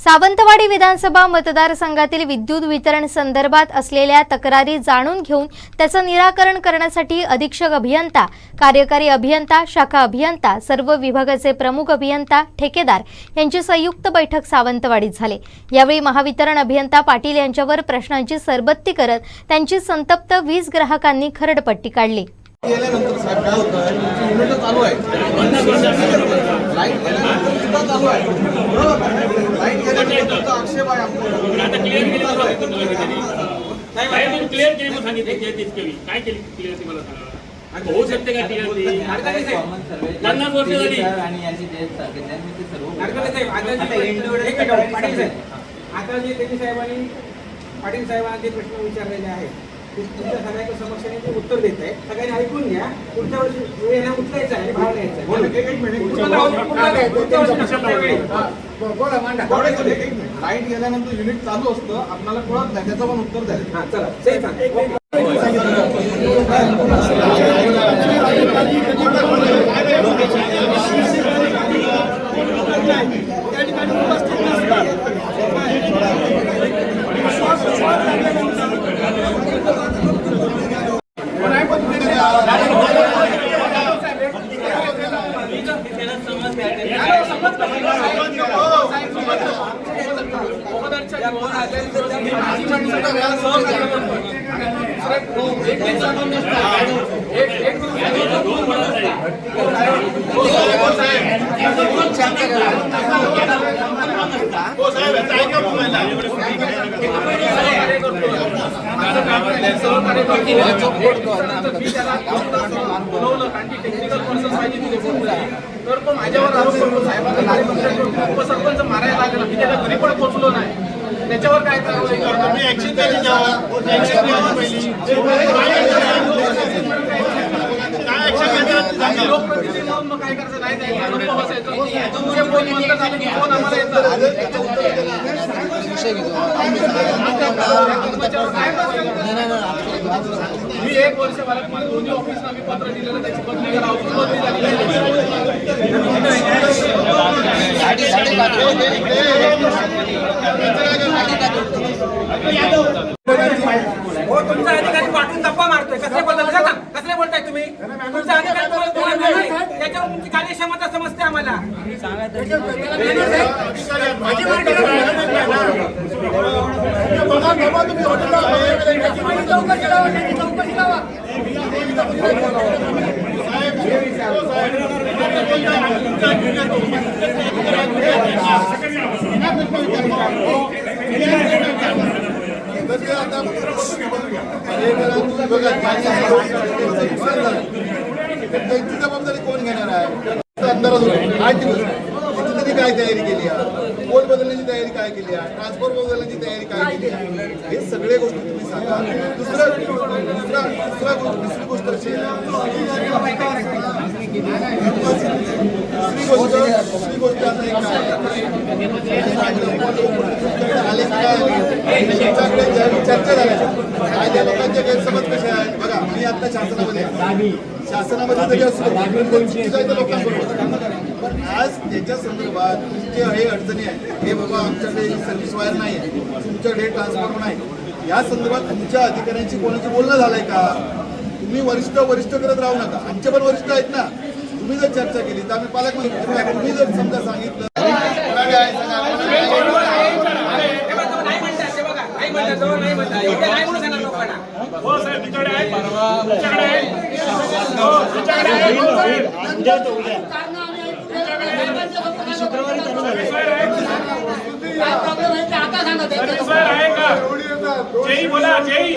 सावंतवाडी विधानसभा मतदारसंघातील विद्युत वितरण संदर्भात असलेल्या तक्रारी जाणून घेऊन त्याचं निराकरण करण्यासाठी अधीक्षक अभियंता कार्यकारी अभियंता शाखा अभियंता सर्व विभागाचे प्रमुख अभियंता ठेकेदार यांची संयुक्त बैठक सावंतवाडीत झाली. यावेळी महावितरण अभियंता पाटील यांच्यावर प्रश्नांची सरबत्ती करत त्यांची संतप्त वीज ग्राहकांनी खरडपट्टी काढली. चालू आहे आता क्लिअर केली क्लिअर केली मग सांगितले काय केली क्लिअर ती मला सांगा होऊ शकते का क्लिअर ती पन्नास वर्ष झाली आता जे- पाटील त्यांनी साहेबांनी पाटील साहेबांना जे प्रश्न विचारलेले आहेत तुमच्या सगळ्यांच्या समक्षाने ते उत्तर देत आहे सगळ्यांनी ऐकून घ्या पुढच्या वर्षी वेळेला उचलायचं आहे भाव न्यायचा आहे. बोला मांडा लाइट गेल्यानंतर युनिट चालू असतं. आपल्याला कळत नाही त्याचं पण उत्तर द्यायचं. हा चला सही सांग बोलवलं कारण की टेक्निकल पर्सन पाहिजे तिथे बोलवलं. तर तो माझ्यावर आरोप करतो साहेबांना उपसरपंच मारायला लागला. मी त्याला घरी पण पोहोचलो नाही. त्याच्यावर काय कारवाई करतो? मी ऍक्शन आम्ही लोकप्रतिनिधी म्हणून मग काय करायचं नाही द्यायचं गप्प बसायचं तुमचे फोन बंद झाले की फोन आम्हाला येतात मी एक वर्ष मला दोन्ही ऑफिसला पत्र दिलेलं त्याची बदली करा बदली हो तुमचा अधिकारी पाठवून गप्पा मारतोय. कसले बोलताय? सांग? कसले बोलताय तुम्ही? तुमचा अधिकारी तुम्हाला बोलायला नाही. त्याच्यावर क्षमता समजते आम्हाला? त्यांची जबाबदारी कोण घेणार आहे? अंदाज होतो आठ काय तयारी केली आहे? पोल बदलण्याची तयारी काय केली आहे? ट्रान्सफॉर्म बदलण्याची तयारी काय केली आहे? हे सगळे गोष्टी तुम्ही सांगा. दुसरं दुसरा दुसरा दुसरी गोष्ट अशी. दुसरी गोष्ट दुसरी गोष्ट आता एक आले काय? चर्चा झाल्या काय त्या लोकांच्या गैरसमज कशा आहेत? बघा मी आता शासनामध्ये शासनामध्ये जरी असलो पण आज त्याच्या संदर्भात तुमचे हे अडचणी आहेत. हे बाबा आमच्याकडे सर्व्हिस वायर नाही आहे. तुमच्याकडे ट्रान्सफॉर्मर नाही या संदर्भात तुमच्या अधिकाऱ्यांशी कोणाची बोलणं झालंय का? तुम्ही वरिष्ठ वरिष्ठ करत राहू नका. आमचे पण वरिष्ठ आहेत ना. तुम्ही जर चर्चा केली तर आम्ही पालकमंत्री तुम्ही- तुम्ही जर समजा सांगितलं. नाही हो साहेब तिकडे आहे. तुमच्याकडे आहे. हो तुमच्याकडे आहे. उद्या तो उद्या आहे का? जेई बोला जेई.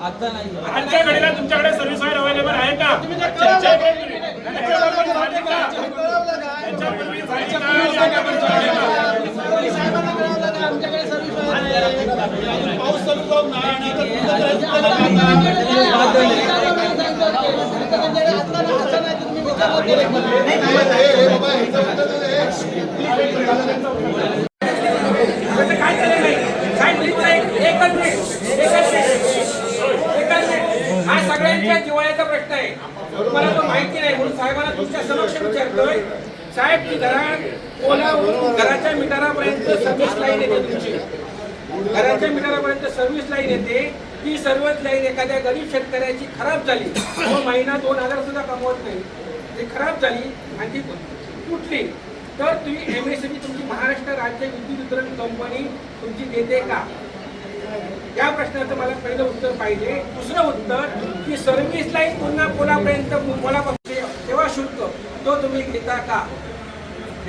आजच्या घडीला तुमच्याकडे सर्व्हिस वायर अवेलेबल आहे का? चर्चा हे- हे हे- हा सगळ्यांच्या जिवाळ्याचा प्रश्न आहे तुम्हाला तो माहिती नाही म्हणून साहेबांना तुमच्या समक्ष विचारतोय साहेब ती घरा कोणावरून घराच्या मिटारापर्यंत सर्व्हिस लाईन येते तुमची. घराच्या मिटारापर्यंत सर्व्हिस लाईन येते. ती सर्व्हिस लाईन एखाद्या गरीब शेतकऱ्याची खराब झाली. तो महिना दोन हजार सुद्धा कमवत नाही. ती खराब झाली आणि ती तुटली. तर तुम्ही एम एस तुमची महाराष्ट्र राज्य विद्युत वितरण कंपनी तुमची देते का? या प्रश्नाचं मला पहिलं उत्तर पाहिजे. दुसरं उत्तर की सर्व्हिस लाईन पुन्हा कोणापर्यंत पोलापासून तेव्हा शुल्क? तो तुम्ही घेता का?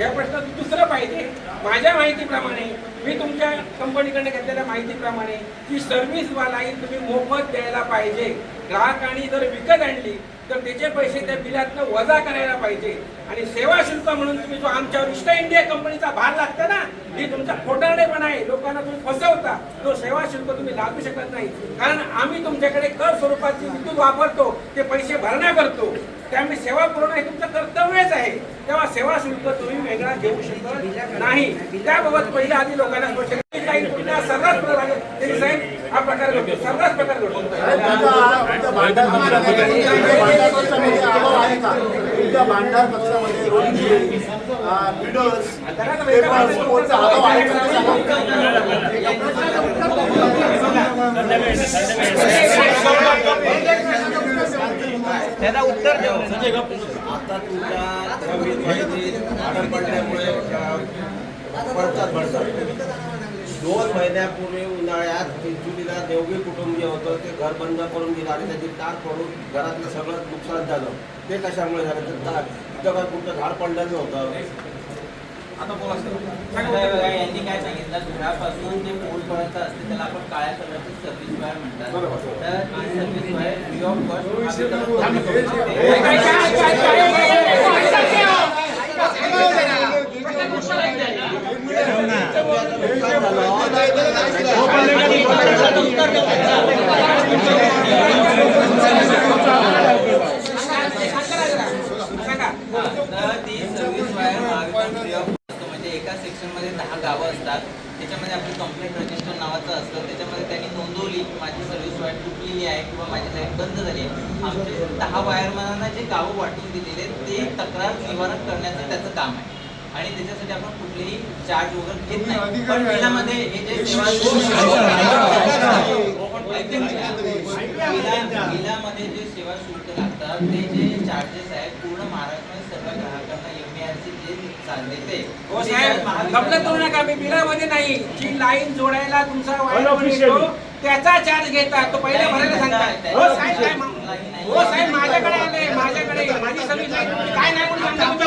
या प्रश्नाचं दुसरं पाहिजे. माझ्या माहितीप्रमाणे मी तुमच्या कंपनीकडे घेतलेल्या माहितीप्रमाणे की सर्व्हिसवालाही लाईन तुम्ही मोफत द्यायला पाहिजे. ग्राहकाने जर विकत आणली तर त्याचे पैसे त्या बिलातनं वजा करायला पाहिजे. आणि सेवा शुल्क म्हणून तुम्ही जो आमच्यावर इष्ट इंडिया कंपनीचा भार लागता ना ही तुमचा खोटारडेपणा आहे. लोकांना तुम्ही फसवता. तो सेवा शुल्क तुम्ही लागू शकत नाही. कारण आम्ही तुमच्याकडे कर स्वरूपाची विद्युत वापरतो ते पैसे भरणा करतो. त्यामुळे सेवा पुरवणं हे तुमचं कर्तव्यच आहे. तेव्हा सेवा शुल्क तुम्ही वेगळा घेऊ शकत नाही. त्याबाबत पहिले आधी लोकांना स्पष्ट काही पुन्हा सर्रास प्रकार तरी साहेब हा प्रकार घडतो. सर्रास प्रकार घडतो. भांडार पक्षामध्ये तुमच्या उत्तर पक्षामध्ये आता तुला आडर पडल्यामुळे पडतात पडतात. दोन महिन्यापूर्वी उन्हाळ्यात पिंचुलीला देवगी कुटुंबीय होतं. ते घर बंद करून गेलं आणि त्याची तार पडून घरातलं सगळं नुकसान झालं. ते कशामुळे झालं? तर तार तिथं काय कुठलं झाड पडलं नव्हतं. आता बोला सर यांनी काय सांगितलं घरापासून जे पोलपर्यंत असते त्याला आपण काळ्या कलरची सर्व्हिस वायर म्हणतात तर ती service wire free of cost सांगा तर ती service wire Mahavitaran free of cost म्हणजे एका सेक्शनमध्ये दहा गावं असतात त्याच्यामध्ये आपली कंप्लेंट रजिस्टर नावाचं असतं त्याच्यामध्ये त्यांनी नोंदवली की माझी सर्व्हिस वायर तुटलेली आहे किंवा माझी लाइट बंद झाली आहे आमचे दहा वायरमॅनांना जे गावं वाटून दिलेले आहेत, ते तक्रार निवारण करण्याचं त्याचं काम आहे. आणि त्याच्यासाठी आपण कुठलेही चार्ज वगैरे घेत नाही. पण बिलामध्ये हे जे बिलामध्ये जे सेवा शुल्क लागतात ते जे चार्जेस आहेत पूर्ण महाराष्ट्रामध्ये सर्व ग्राहकांना एमबीआरसी जे चाल देते हो ते गमलं करू नका मी बिलामध्ये नाही जी लाईन जोडायला तुमचा वायर येतो त्याचा चार्ज घेतात तो पहिले भरायला हो साहेब माझ्याकडे आले माझ्याकडे माझी काय नाही म्हणून सांगता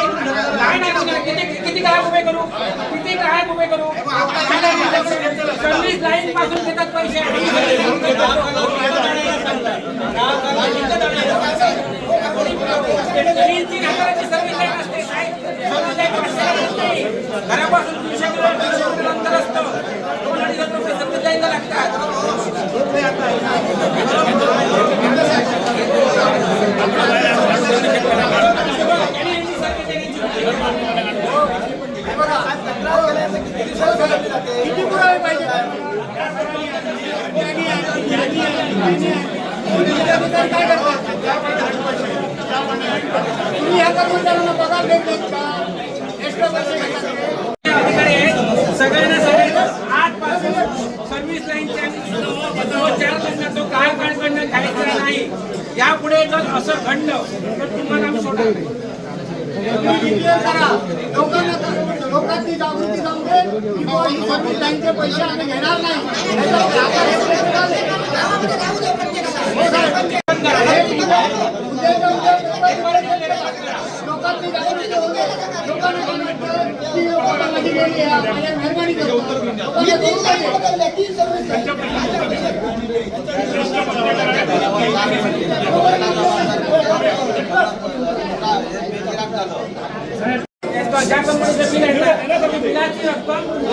काय नाही म्हणून किती किती काय उभे करू? किती काय उभे करू? सर्व्हिस लाईन पासून घेतात पैसे. तीन हजाराची सर्व्हिस लाईन असते. असते. घरापासून तीनशे किलो तीनशे किलो अंतर असतं दोन अडीच हजार रुपये सर्व्हिस लाईनला लागतात आणि यांची सर्व्हिस लाईनची किती पुरावे पाहिजे तुम्ही ह्या कर्मचाऱ्यांना पगार देत नाहीत का? एक्स्ट्रा पैसे घेतात ते? अधिकारी आहेत सगळ्यांना सांगितलं आजपासून सर्व्हिस लाईनच्या जो चार महिन्यात तो काय घ्यायचा नाही. यापुढे जर असं घडलं तर तुम्हाला आम्ही सोडणार नाही. तुम्ही डिक्लेअर करा. लोकांना लोकांची जागृती जाऊ दे. की बुवा ही सर्व्हिस लाईनचे पैसे आम्ही घेणार नाही. ज्या कंपनीचं बिल आहे ना, बिलाची रक्कम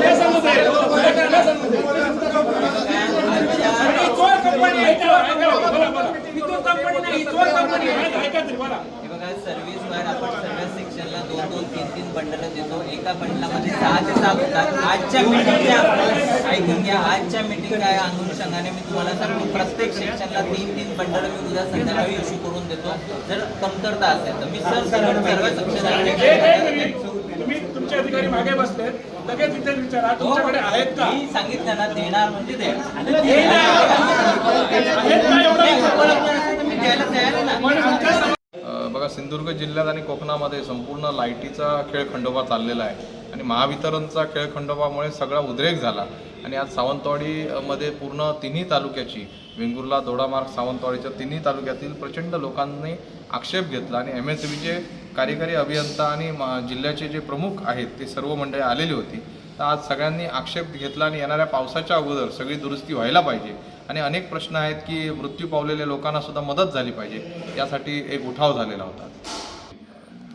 सर्व्हिस वायर आपण सगळ्या सेक्शनला दोन दोन तीन तीन बंडल देतो. एका बंडलामध्ये सहा ते सात होतात. आजच्या मीटिंगच्या ऐकून घ्या आजच्या मीटिंग आहे अनुषंगाने मी तुम्हाला सांगतो प्रत्येक सेक्शनला तीन तीन बंडल मी उद्या संध्याकाळी इश्यू करून देतो. जर कमतरता असेल तर मी सर सर्व सेक्शन एक- एक मिनिट. तुम्ही तुमचे अधिकारी मागे बसलेत लगेच इथे विचारा तुमच्याकडे आहेत का? मी सांगितलं ना देणार म्हणजे देणार. बघा सिंधुदुर्ग जिल्ह्यात आणि कोकणामध्ये संपूर्ण लाईटीचा खेळ खंडोबा चाललेला आहे. आणि महावितरणचा खेळ खंडोबामुळे सगळा उद्रेक झाला. आणि आज सावंतवाडीमध्ये पूर्ण तिन्ही तालुक्याची वेंगुर्ला दोडामार्ग सावंतवाडीच्या तिन्ही तालुक्यातील प्रचंड लोकांनी आक्षेप घेतला. आणि एम एस बीचे कार्यकारी अभियंता आणि मा- जिल्ह्याचे जे प्रमुख आहेत ते सर्व मंडळी आलेली होती. तर आज सगळ्यांनी आक्षेप घेतला आणि येणाऱ्या पावसाच्या अगोदर सगळी दुरुस्ती व्हायला पाहिजे. आणि अनेक प्रश्न आहेत की मृत्यू पावलेल्या लोकांना सुद्धा मदत झाली पाहिजे. यासाठी एक उठाव झालेला होता.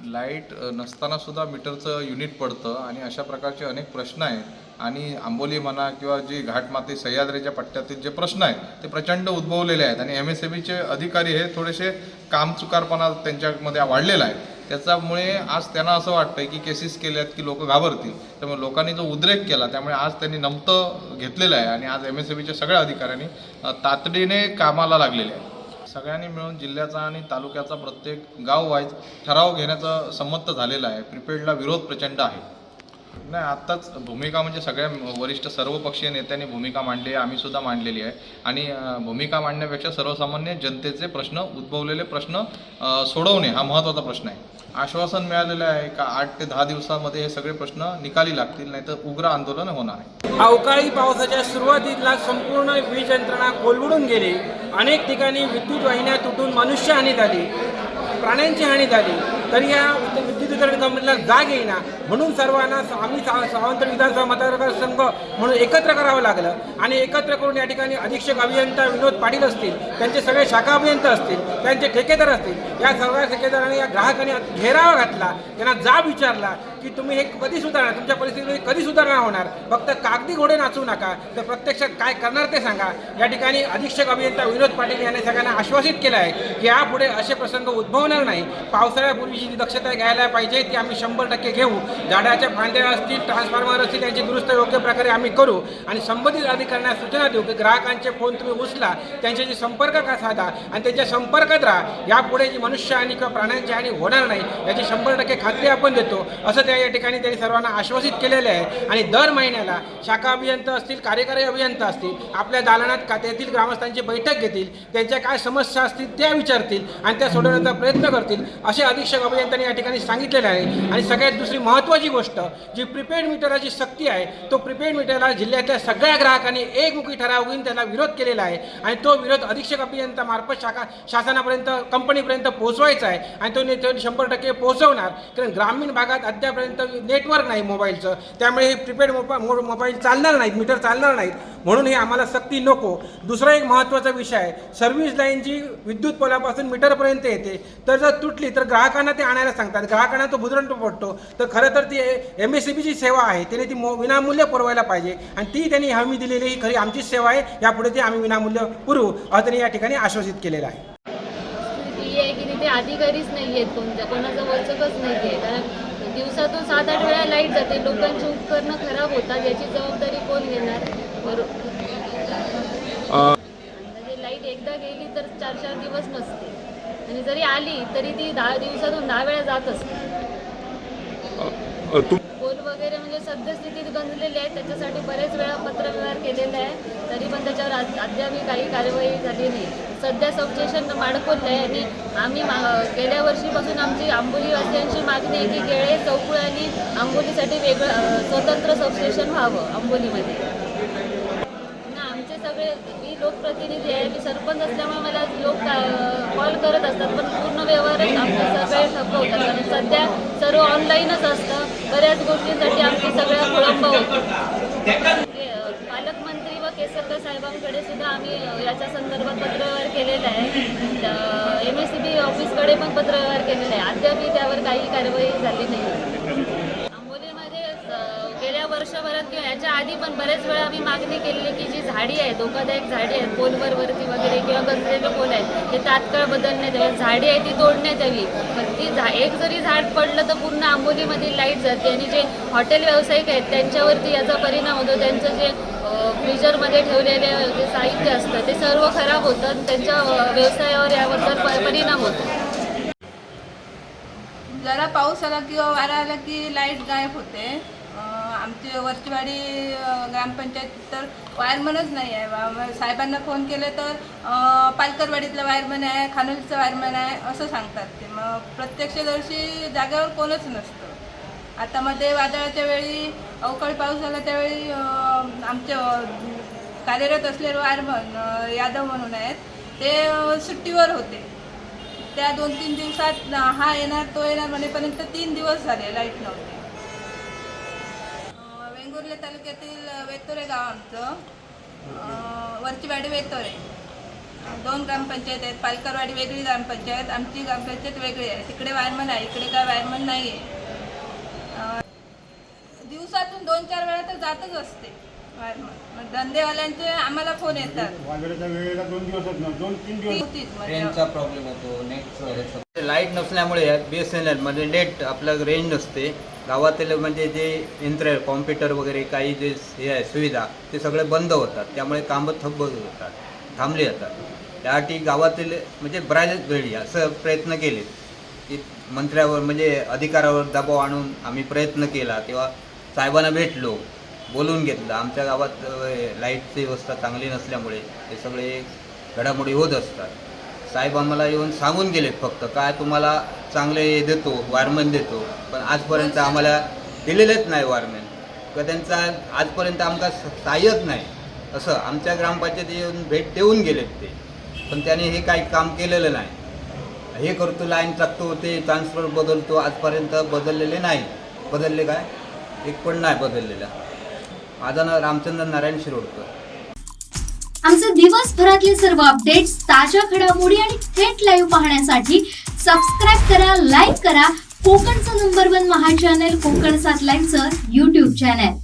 लाइट नसतानासुद्धा नसताना सुद्धा मीटरचं युनिट पडतं आणि अशा प्रकारचे अनेक प्रश्न आहेत. आणि आंबोली म्हणा किंवा जी घाटमाते सह्याद्रीच्या पट्ट्यातील जे प्रश्न आहेत ते प्रचंड उद्भवलेले आहेत. आणि एम एस बीचे अधिकारी हे थोडेसे कामचुकारपणा त्यांच्यामध्ये वाढलेला आहे. त्याच्यामुळे आज त्यांना असं वाटतं की केसेस केल्यात की लोक घाबरतील. त्यामुळे लोकांनी जो उद्रेक केला त्यामुळे आज त्यांनी नमतं घेतलेलं आहे आणि आज एम एस बीच्या सगळ्या अधिकाऱ्यांनी तातडीने कामाला लागलेले आहे. सगळ्यांनी मिळून जिल्ह्याचा आणि तालुक्याचा प्रत्येक गाव वाईज ठराव घेण्याचं संमत झालेला आहे. प्रिपेडला विरोध प्रचंड आहे. नाही आत्ताच भूमिका म्हणजे सगळ्या वरिष्ठ सर्वपक्षीय नेत्यांनी भूमिका मांडली आहे आम्ही सुद्धा मांडलेली आहे. आणि भूमिका मांडण्यापेक्षा सर्वसामान्य जनतेचे प्रश्न उद्भवलेले प्रश्न सोडवणे हा महत्त्वाचा प्रश्न आहे. आश्वासन मिळालेलं आहे का आठ ते दहा दिवसामध्ये हे सगळे प्रश्न निकाली लागतील नाहीतर उग्र आंदोलन होणार आहे. अवकाळी पावसाच्या सुरुवातीला संपूर्ण वीज यंत्रणा कोलवडून गेली. अनेक ठिकाणी विद्युत वाहिन्या तुटून मनुष्य हानी झाली प्राण्यांची हानी झाली तरी या विद्यु- विद्युत कंपनीला जाग येईना. म्हणून सर्वांना आम्ही सा- सावंत विधानसभा मतदारसंघ म्हणून एकत्र करावं लागलं. आणि एकत्र करून या ठिकाणी अधीक्षक अभियंता विनोद पाटील असतील त्यांचे सगळे शाखा अभियंता असतील त्यांचे ठेकेदार असतील या सर्व ठेकेदारांनी या ग्राहकांनी घेरावा घातला त्यांना जाब विचारला की तुम्ही हे कधी सुधारणार? तुमच्या परिस्थितीमध्ये कधी सुधारणा होणार? फक्त कागदी घोडे नाचू नका. तर प्रत्यक्षात काय करणार ते सांगा. या ठिकाणी अधीक्षक अभियंता विनोद पाटील यांनी सगळ्यांना आश्वासित केलं आहे की यापुढे असे प्रसंग उद्भवणार नाही. पावसाळ्यापूर्वीची जी दक्षता घ्यायला पाहिजे ती आम्ही शंभर टक्के घेऊ. झाडाच्या फांद्या असतील ट्रान्सफॉर्मर असतील त्यांची दुरुस्त योग्य प्रकारे आम्ही करू. आणि संबंधित अधिकाऱ्यांना सूचना देऊ की ग्राहकांचे फोन तुम्ही उचला त्यांच्याशी संपर्क का साधा? आणि त्यांच्या संपर्कात राहा. यापुढे जी मनुष्य आणि किंवा प्राण्यांची हानी होणार नाही याची शंभर टक्के खात्री आपण देतो. असं त्या या ठिकाणी त्यांनी सर्वांना आश्वासित केलेले आहे. आणि दर महिन्याला शाखा अभियंता असतील कार्यकारी अभियंता असतील आपल्या दालनात खात्यातील ग्रामस्थांची बैठक घेतील त्यांच्या काय समस्या असतील त्या विचारतील आणि त्या सोडवण्याचा प्रयत्न करतील असे अधीक्षक अभियंत्यांनी या ठिकाणी सांगितलेले आहे. आणि सगळ्यात दुसरी महत्त्वाची गोष्ट जी प्रीपेड मीटराची सक्ती आहे तो प्रीपेड मीटरला जिल्ह्यातल्या सगळ्या ग्राहकांनी एकमुखी ठराव घेऊन त्याला विरोध केलेला आहे. आणि तो विरोध अधीक्षक अभियंता मार्फत शाखा शासनापर्यंत कंपनीपर्यंत पोहोचवायचा आहे. आणि तो शंभर टक्के पोहोचवणार. कारण ग्रामीण भागात अद्याप अद्यापर्यंत नेटवर्क नाही मोबाईलचं. त्यामुळे हे प्रीपेड मोबा मो- मोबाईल चालणार नाहीत मीटर चालणार नाहीत. म्हणून हे आम्हाला सक्ती नको. दुसरा एक महत्त्वाचा विषय आहे. सर्व्हिस लाईन जी विद्युत पोलापासून मीटरपर्यंत येते तर जर तुटली तर ग्राहकांना ते आणायला सांगतात. ग्राहकांना तो बुजरंट पडतो. तर खरं तर ती एम एस सी बीची सेवा आहे त्याने ती मो विनामूल्य पुरवायला पाहिजे. आणि ती त्यांनी हमी दिलेली ही खरी आमचीच सेवा आहे. यापुढे ती आम्ही विनामूल्य पुरवू. असं त्यांनी या ठिकाणी आश्वासित केलेलं आहे. आहे की तिथे अधिकारीच नाही आहेत कोणत्या कोणाचं वचकच नाही आहे कारण दिवसातून सात आठ वेळा लाइट जाते. लोकांची उपकरणं खराब होतात याची जबाबदारी कोण घेणार? म्हणजे लाइट एकदा गेली तर चार चार दिवस नसते. आणि जरी आली तरी ती दहा दिवसातून दहा वेळा जात असते. पोल वगैरे म्हणजे सद्यस्थितीत गंजलेले आहेत त्याच्यासाठी बरेच वेळा पत्रव्यवहार केलेला आहे. तरी पण त्याच्यावर अद्यापही काही कार्यवाही झाली नाही. सध्या सबस्टेशन माडकोल आहे आणि आम्ही मा- गेल्या वर्षीपासून आमची आंबोलीवासियांची मागणी आहे की केळे चौकुळ आणि आंबोलीसाठी वेगळं स्वतंत्र सबस्टेशन व्हावं आंबोलीमध्ये. ना आमचे सगळे मी लोकप्रतिनिधी आहे मी सरपंच असल्यामुळे मला लोक कॉल करत असतात पण पूर्ण व्यवहारच आमचे सगळे ठप्प होतात. कारण सध्या सर्व ऑनलाईनच असतं. बऱ्याच गोष्टींसाठी आमची सगळ्या खोळंब होतो ते, अ, पालकमंत्री व ऑफिसकडे सुद्धा आम्ही याच्या संदर्भात पत्रव्यवहार केलेला आहे. एम एस सी बी ऑफिसकडे पण पत्रव्यवहार केलेला आहे. अद्यापही त्यावर काही कारवाई झाली नाही. आंबोलीमध्ये गेल्या वर्षभरात किंवा याच्या आधी पण बरेच वेळा आम्ही मागणी केलेली की जी झाडी आहे धोकादायक झाडी आहेत पोलवर वरती वगैरे किंवा गंजलेले पोल आहेत ते तात्काळ बदलण्यात यावी. झाडी आहे ती तोडण्यात यावी. पण ती झा एक जरी झाड पडलं तर पूर्ण आंबोलीमधील लाइट जाते आणि जे हॉटेल व्यावसायिक आहेत त्यांच्यावरती याचा परिणाम होतो. त्यांचं जे फ्रीजरमध्ये ठेवलेले जे साहित्य असतं ते सर्व खराब होतं त्यांच्या व्यवसायावर याबद्दल परिणाम होतो. जरा पाऊस आला किंवा वारा आला की लाइट गायब होते. आमचे आमची वरचीवाडी ग्रामपंचायत तर वायरमनच नाही आहे साहेबांना फोन केले तर पालकरवाडीतलं वायरमन आहे खानोलीचं वायरमन आहे असं सांगतात ते. मग प्रत्यक्षदर्शी जागेवर कोणच नसतं. आता मध्ये वादळाच्या वेळी अवकाळी पाऊस आला त्यावेळी आमच्या आमचे कार्यरत असलेले वायरमन यादव म्हणून आहेत ते सुट्टीवर होते. त्या दोन तीन दिवसात हा येणार तो येणार म्हणेपर्यंत तीन दिवस झाले लाइट नव्हते. वेंगुर्ले तालुक्यातील वेतोरे गाव आमचं. वरचीवाडी वेतोरे. दोन ग्रामपंचायत आहेत पालकरवाडी वेगळी ग्रामपंचायत आमची ग्रामपंचायत वेगळी आहे. तिकडे वायरमन आहे इकडे काय वायरमन नाही आहे दिवसातून दोन चार वेळा तर जातच असते. मग. धंदेवाल्यांचे आम्हाला फोन येतात. वादळाच्या वेळेला दोन दिवस होत नाही दोन तीन दिवस. होतीच म्हणजे रेंजचा प्रॉब्लेम होतो नेट लाइट नसल्यामुळे बी एस एन एल म्हणजे नेट आपलं रेंज नसते. गावातील म्हणजे जे यंत्र कॉम्प्युटर वगैरे काही जे हे आहे सुविधा ते सगळे बंद होतात. त्यामुळे कामं ठप्प होतात थांबली जातात. त्यासाठी गावातील म्हणजे बऱ्याच वेळी असं प्रयत्न केले. की मंत्र्यावर म्हणजे अधिकारावर दबाव आणून आम्ही प्रयत्न केला. तेव्हा साहेबांना भेटलो बोलून घेतलं. आमच्या गावात लाईटची व्यवस्था चांगली नसल्यामुळे हे सगळे घडामोडी होत असतात. साहेब आम्हाला येऊन सांगून गेलेत फक्त काय तुम्हाला चांगले देतो वायरमॅन देतो पण आजपर्यंत आम्हाला दिलेलेच नाही वायरमॅन किंवा त्यांचा आजपर्यंत आमका सहाय्यच नाही. असं आमच्या ग्रामपंचायत येऊन भेट देऊन गेलेत ते. पण त्याने हे काही काम केलेलं नाही. हे करतो लाईन टाकतो ते ट्रान्सफर बदलतो आजपर्यंत बदललेले नाही. बदलले काय? एक पण नाही बदललेला. माझं नाव रामचंद्र नारायण शिरोडकर. आमचे दिवसभरातले सर्व अपडेट्स ताज्या घडामोडी आणि थेट लाईव्ह पाहण्यासाठी सबस्क्राईब करा लाईक करा. कोकणचं नंबर वन महा चॅनल कोकण सात लाईव्हचं युट्यूब चॅनल